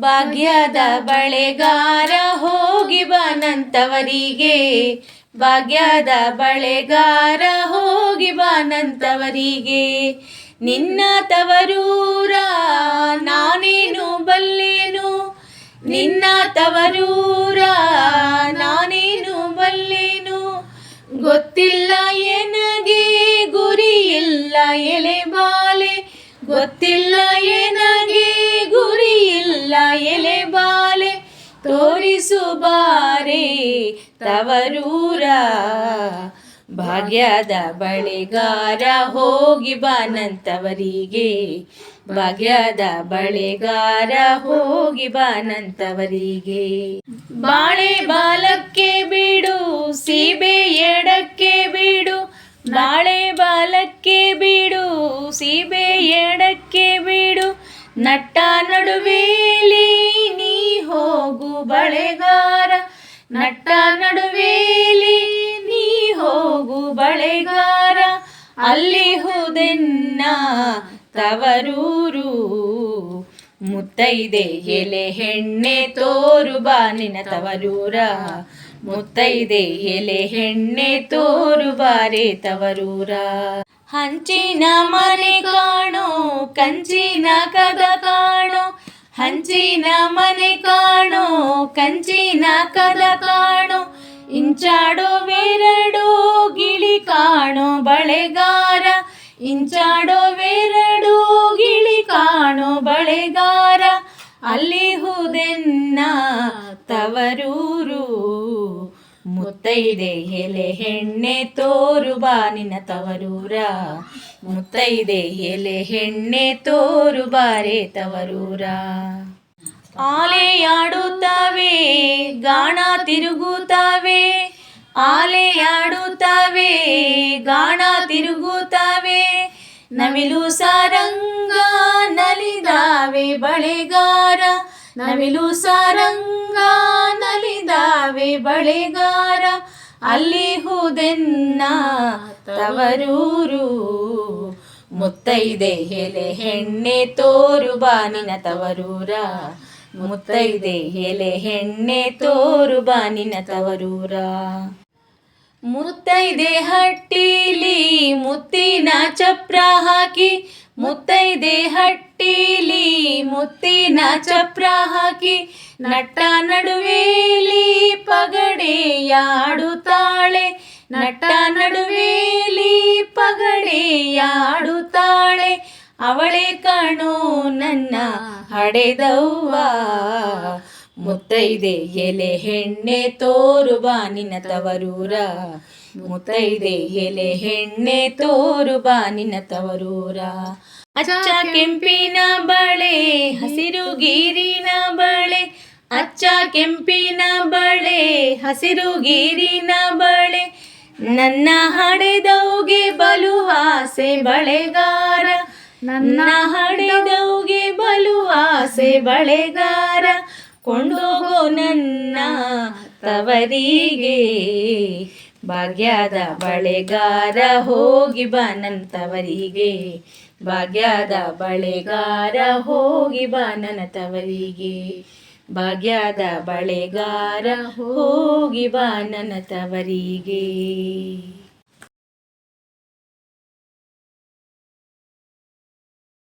ಭಾಗ್ಯದ ಬಳೆಗಾರ ಹೋಗಿ ಬಾನಂತವರಿಗೆ. ಭಾಗ್ಯದ ಬಳೆಗಾರ ಹೋಗಿ ಬಾನಂತವರಿಗೆ. ನಿನ್ನ ತವರೂರ ನಾನೇನು ಬಲ್ಲೇನು? ನಿನ್ನ ತವರೂರ ನಾನೇನು ಬಲ್ಲೇನು? ಗೊತ್ತಿಲ್ಲ ಎನಗೆ ಗುರಿ ಇಲ್ಲ ಎಲೆ ಬಾಲೆ. ಗೊತ್ತಿಲ್ಲ ಬಾರೆ ತವರೂರ. ಭಾಗ್ಯದ ಬಳೆಗಾರ ಹೋಗಿ ಬಾನಂತವರಿಗೆ ಭಾಗ್ಯದ ಬಳೆಗಾರ ಹೋಗಿ ಬಾನಂತವರಿಗೆ ಬಾಳೆ ಬಾಲಕ್ಕೆ ಬಿಡು, ಸೀಬೆ ಎಡಕ್ಕೆ ಬಿಡು. ಬಾಳೆ ಬಾಲಕ್ಕೆ ಬಿಡು, ಸೀಬೆ ಎಡಕ್ಕೆ ಬಿಡು. ನಟ್ಟ ನಡುವೇಲಿ ನೀ ಹೋಗು ಬಳೆಗಾರ, ನಟ್ಟ ನಡುವೇಲಿ ನೀ ಹೋಗು ಬಳೆಗಾರ, ಅಲ್ಲಿ ಹುದೆನ್ನ ತವರೂರು. ಮುತ್ತೈದೆ ಎಲೆ ಹೆಣ್ಣೆ ತೋರು ಬಾನಿನ ತವರೂರ. ಮುತ್ತೈದೆ ಎಲೆ ಹೆಣ್ಣೆ ತೋರು ಬಾರೆ ತವರೂರ. ಹಂಚಿನ ಮನೆ ಕಾಣೋ, ಕಂಚಿನ ಕದ ಕಾಣೋ ಹಂಚಿನ ಮನೆ ಕಾಣೋ, ಕಂಚಿನ ಕದ ಕಾಣೋ ಇಂಚಾಡೋವೆರಡು ಗಿಳಿ ಕಾಣೋ ಬಳೆಗಾರ ಇಂಚಾಡೋವೆರಡು ಗಿಳಿ ಕಾಣೋ ಬಳೆಗಾರ, ಅಲ್ಲಿ ಹುದೆನ್ನ ತವರೂರು, ಮುತ್ತೈದೆ ಎಲೆ ಹೆಣ್ಣೆ ತೋರು ಬಾನಿನ ತವರೂರ. ಮುತ್ತೈದೆ ಎಲೆ ಹೆಣ್ಣೆ ತೋರು ಬಾರೆ ತವರೂರ. ಆಲೆಯಾಡುತ್ತವೆ ಗಾಣ ತಿರುಗುತ್ತವೆ. ಆಲೆಯಾಡುತ್ತವೆ ಗಾಣ ತಿರುಗುತ್ತವೆ. ನವಿಲು ಸಾರಂಗ ನಲಿದಾವೆ ಬಳೆಗಾರ. ನವಿಲು ಸಾರಂಗ ನಲಿದಾವೆ ಬಳೆಗಾರ. ಅಲ್ಲಿ ಹುದೆನ್ನ ತವರೂರು. ಮುತ್ತೈದೆ ಎಲೆ ಹೆಣ್ಣೆ ತೋರು ಬಾನಿನ ತವರೂರ. ಮುತ್ತೈದೆ ಎಲೆ ಹೆಣ್ಣೆ ತೋರು ಬಾನಿನ ತವರೂರ. ಮುತ್ತೈದೆ ಹಟ್ಟಿಲಿ ಮುತ್ತಿನ ಚಪ್ರ ಹಾಕಿ. ಮುತ್ತೈದೆ ಹಟ್ಟಿಲಿ ಮುತ್ತಿನ ಚಪ್ರ ಹಾಕಿ. ನಟ್ಟ ನಡುವೇಲಿ ಪಗಡೆಯಾಡುತ್ತಾಳೆ ನಟ್ಟ ನಡುವೇಲಿ ಪಗಡೆಯಾಡುತ್ತಾಳೆ ಅವಳೆ ಕಾಣೋ ನನ್ನ ಹಡೆದವ್ವ. ಮುತ್ತೈದೆ ಎಲೆ ಹೆಣ್ಣೆ ತೋರು ನಿನ್ನ ತವರೂರ. ಮುತ್ತೈದೆ ಎಲೆ ಹೆಣ್ಣೆ ತೋರು ನಿನ್ನ ತವರೂರ. ಅಚ್ಚ ಕೆಂಪಿನ ಬಳೆ, ಹಸಿರು ಗೀರಿನ ಬಳೆ. ಅಚ್ಚ ಕೆಂಪಿನ ಬಳೆ, ಹಸಿರು ಗೀರಿನ ಬಳೆ. ನನ್ನ ಹಡೆದವುಗೆ ಬಲು ಆಸೆ ಬಳೆಗಾರ. ನನ್ನ ಹಡೆದವುಗೆ ಬಲು ಆಸೆ ಬಳೆಗಾರ. ಕೊಂಡೋಗೋ ನನ್ನ ತವರಿಗೆ ಭಾಗ್ಯದ ಬಳೆಗಾರ. ಹೋಗಿ ಬಾ ನನ್ನ ತವರಿಗೆ ಭಾಗ್ಯದ ಬಳೆಗಾರ. ಹೋಗಿ ಬಾ ನನ್ನ ತವರಿಗೆ ಭಾಗ್ಯದ ಬಳೆಗಾರ ಹೋಗಿ ಬಾನನ ತವರಿಗೆ.